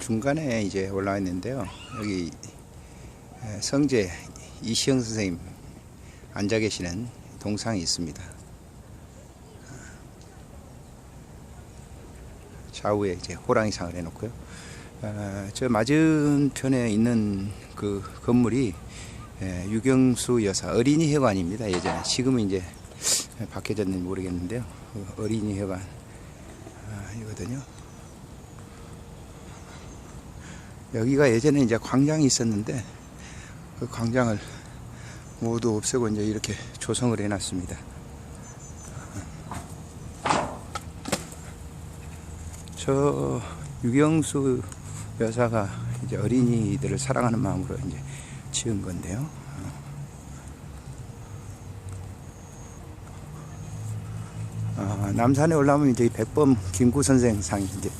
중간에 이제 올라와 있는데요. 여기 에, 성재 이시영 선생님 앉아 계시는 동상이 있습니다. 좌우에 이제 호랑이상을 해놓고요. 아, 저 맞은편에 있는 그 건물이 에, 유경수 여사 어린이 회관입니다. 예전에 지금은 이제 바뀌어졌는지 모르겠는데요. 그 어린이 회관 아, 이거든요. 여기가 예전에 이제 광장이 있었는데 그 광장을 모두 없애고 이제 이렇게 조성을 해놨습니다. 저 유경수 여사가 이제 어린이들을 사랑하는 마음으로 이제 지은 건데요. 어, 남산에 올라오면 이제 이 백범 김구 선생 상이 이제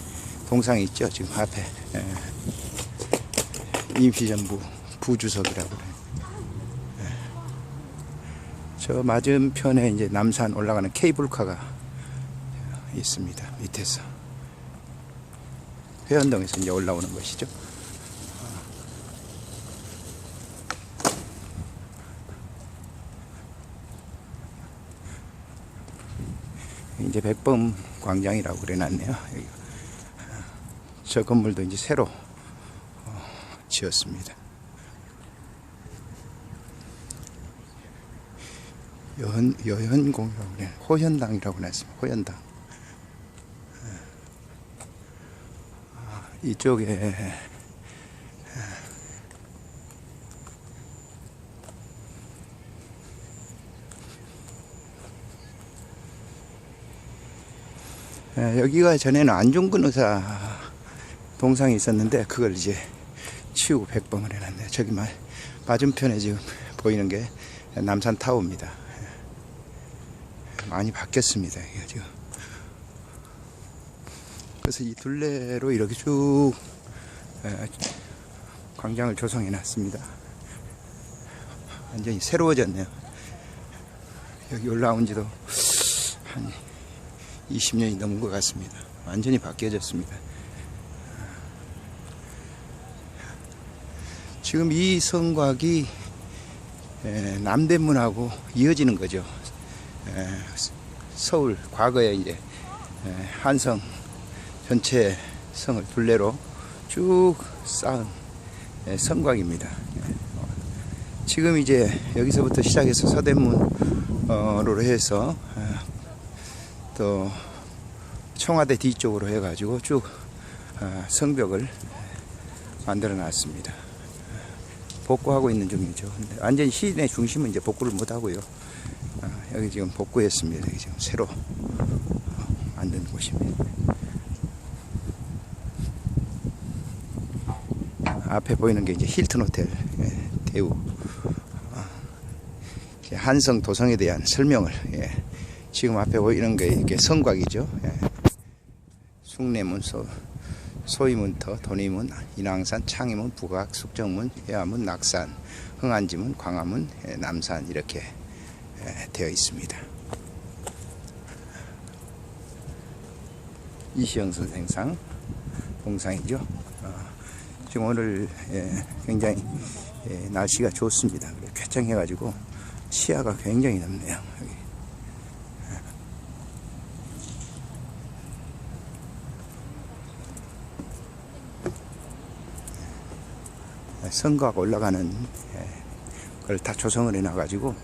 동상이 있죠. 지금 앞에. 예. 임시정부 부주석이라고 그래요. 예. 저 맞은편에 이제 남산 올라가는 케이블카가 있습니다. 밑에서. 회원동에서 이제 올라오는 것이죠. 이제 백범 광장이라고 그래 놨네요. 여기가. 저 건물도 이제 새로 지었습니다. 여현, 그래. 호현당이라고 냈습니다. 호현당. 아, 이쪽에 에, 여기가 전에는 안중근 의사 동상이 있었는데 그걸 이제 치우고 백범을 해놨네요. 저기 말 맞은편에 지금 보이는 게 남산 타워입니다. 많이 바뀌었습니다. 지금. 그래서 이 둘레로 이렇게 쭉 에, 광장을 조성해 놨습니다. 완전히 새로워졌네요. 여기 올라온 지도 한 20년이 넘은 것 같습니다. 완전히 바뀌어졌습니다. 지금 이 성곽이 에, 남대문하고 이어지는 거죠. 에, 서울 과거에 이제 에, 한성 전체 성을 둘레로 쭉 쌓은 에, 성곽입니다. 어, 지금 이제 여기서부터 시작해서 서대문으로 해서 어, 또 청와대 뒤쪽으로 해가지고 쭉 어, 성벽을 만들어 놨습니다. 복구하고 있는 중이죠. 근데 완전히 시내 중심은 이제 복구를 못 하고요. 아, 여기 지금 복구했습니다. 여기 지금 새로 어, 만든 곳입니다. 앞에 보이는 게 이제 힐튼 호텔 예, 대우 어, 이제 한성 도성에 대한 설명을 예, 지금 앞에 보이는 게 이게 성곽이죠. 예. 숭례문 소 소이문터, 돈이문, 인왕산, 창의문, 북악, 숙정문, 해화문, 낙산, 흥안지문, 광화문, 예, 남산 이렇게 예, 되어 있습니다. 이시영 선생상 동상이죠. 어, 지금 오늘 예, 굉장히 예, 날씨가 좋습니다. 쾌청해가지고 시야가 굉장히 넓네요. 여기. 선거가 올라가는 예, 걸다 조성을 해놔가지고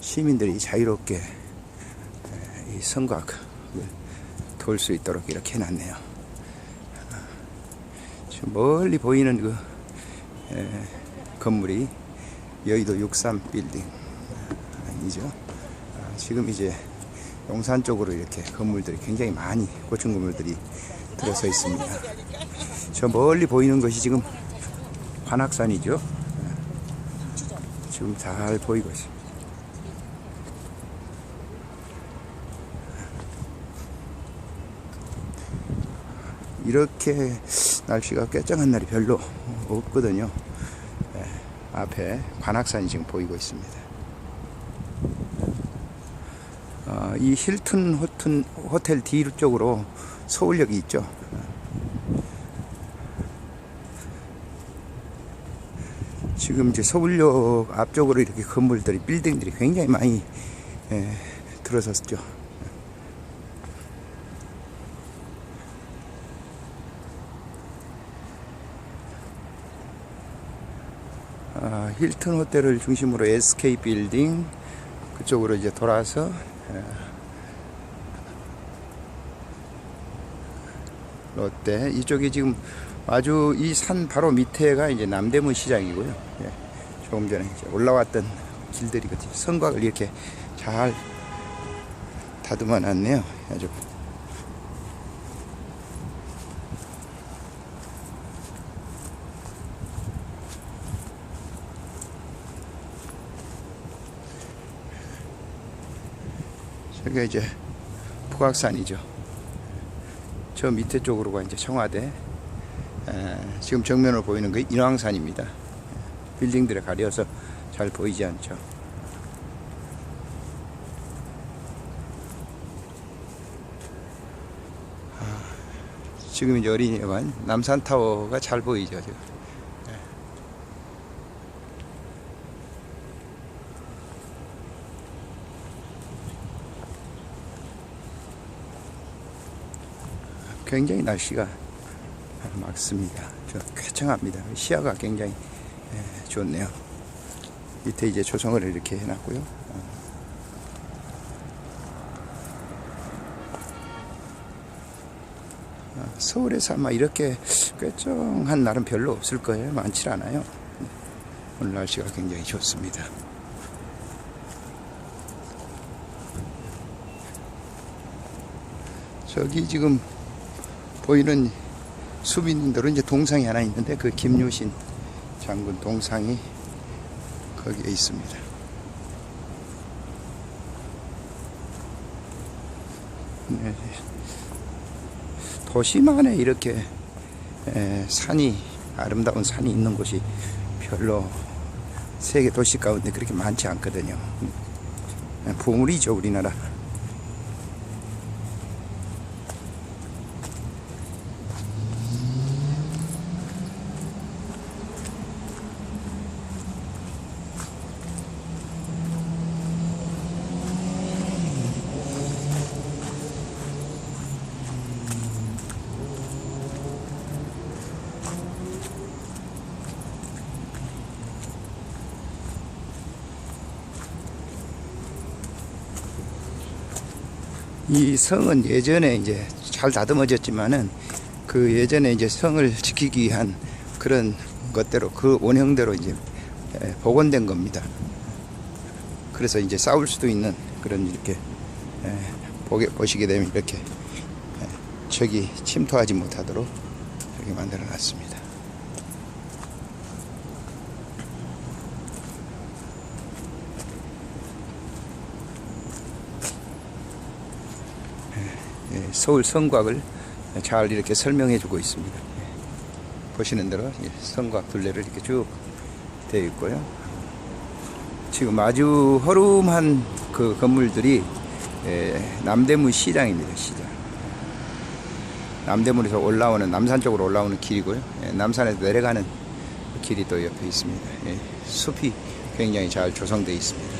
시민들이 자유롭게 예, 이 선거를 돌수 있도록 이렇게 해놨네요. 지금 멀리 보이는 그 예, 건물이 여의도 63 빌딩 아니죠. 아, 지금 이제 용산 쪽으로 이렇게 건물들이 굉장히 많이 고층 건물들이 들어서 있습니다. 저 멀리 보이는 것이 지금 관악산이죠. 지금 잘 보이고 있습니다. 이렇게 날씨가 꿰짱한 날이 별로 없거든요. 네, 앞에 관악산이 지금 보이고 있습니다. 어, 이 힐튼 호텔 뒤쪽으로 서울역이 있죠. 지금 이제 서울역 앞쪽으로 이렇게 건물들이 빌딩들이 굉장히 많이 예, 들어섰죠. 아, 힐튼 호텔을 중심으로 SK 빌딩 그쪽으로 이제 돌아서 예, 롯데 이쪽이 지금 아주 이 산 바로 밑에가 이제 남대문 시장이고요. 예, 조금 전에 올라왔던 길들이거든요. 성곽을 이렇게 잘 다듬어 놨네요. 아주 저기가 이제 북악산이죠. 저 밑에 쪽으로가 이제 청와대. 에, 지금 정면으로 보이는 게 인왕산입니다. 빌딩들에 가려서 잘 보이지 않죠. 아, 지금 이제 어린이관 남산타워가 잘 보이죠. 지금. 예. 굉장히 날씨가 맑습니다. 저 쾌청합니다. 시야가 굉장히 예, 좋네요. 밑에 이제 조성을 이렇게 해놨고요. 어. 아, 서울에서 아마 이렇게 쾌청한 날은 별로 없을 거예요. 많지 않아요. 네. 오늘 날씨가 굉장히 좋습니다. 저기 지금 보이는 수빈들은 이제 동상이 하나 있는데 그 김유신 장군 동상이 거기에 있습니다. 네. 도시만에 이렇게 에, 산이 아름다운 산이 있는 곳이 별로 세계 도시 가운데 그렇게 많지 않거든요. 음, 보물이죠 우리나라. 이 성은 예전에 이제 잘 다듬어졌지만은 그 예전에 이제 성을 지키기 위한 그런 것대로 그 원형대로 이제 에, 복원된 겁니다. 그래서 이제 싸울 수도 있는 그런 이렇게 에, 보게 보시게 되면 이렇게 에, 적이 침투하지 못하도록 이렇게 만들어 놨습니다. 예, 서울 성곽을 잘 이렇게 설명해 주고 있습니다. 예, 보시는 대로 예, 성곽 둘레를 이렇게 쭉 되어 있고요. 지금 아주 허름한 그 건물들이 예, 남대문 시장입니다. 시장. 남대문에서 올라오는 남산 쪽으로 올라오는 길이고요. 예, 남산에서 내려가는 길이 또 옆에 있습니다. 예, 숲이 굉장히 잘 조성되어 있습니다.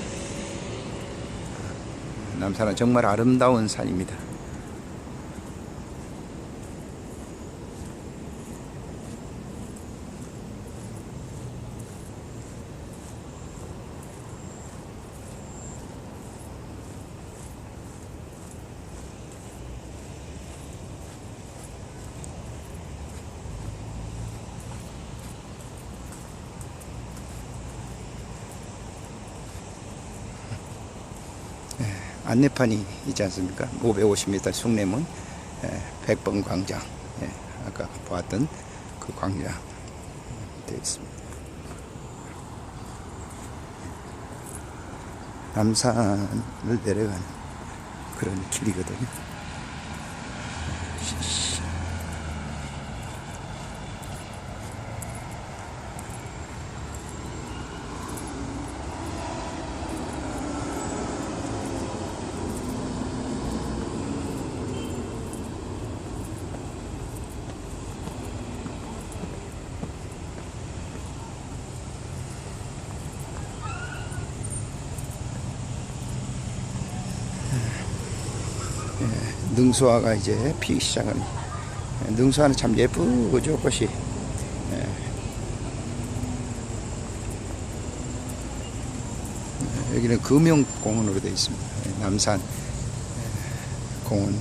남산은 정말 아름다운 산입니다. 안내판이 있지 않습니까? 550m 숭례문 예, 100번 광장 예, 아까 보았던 그 광장 되어 있습니다. 남산을 내려가는 그런 길이거든요. 능수화가 이제 피기 시작하는. 예, 능수화는 참 예쁘죠 꽃이. 예. 예, 여기는 금영공원으로 되어 있습니다. 예, 남산 예, 공원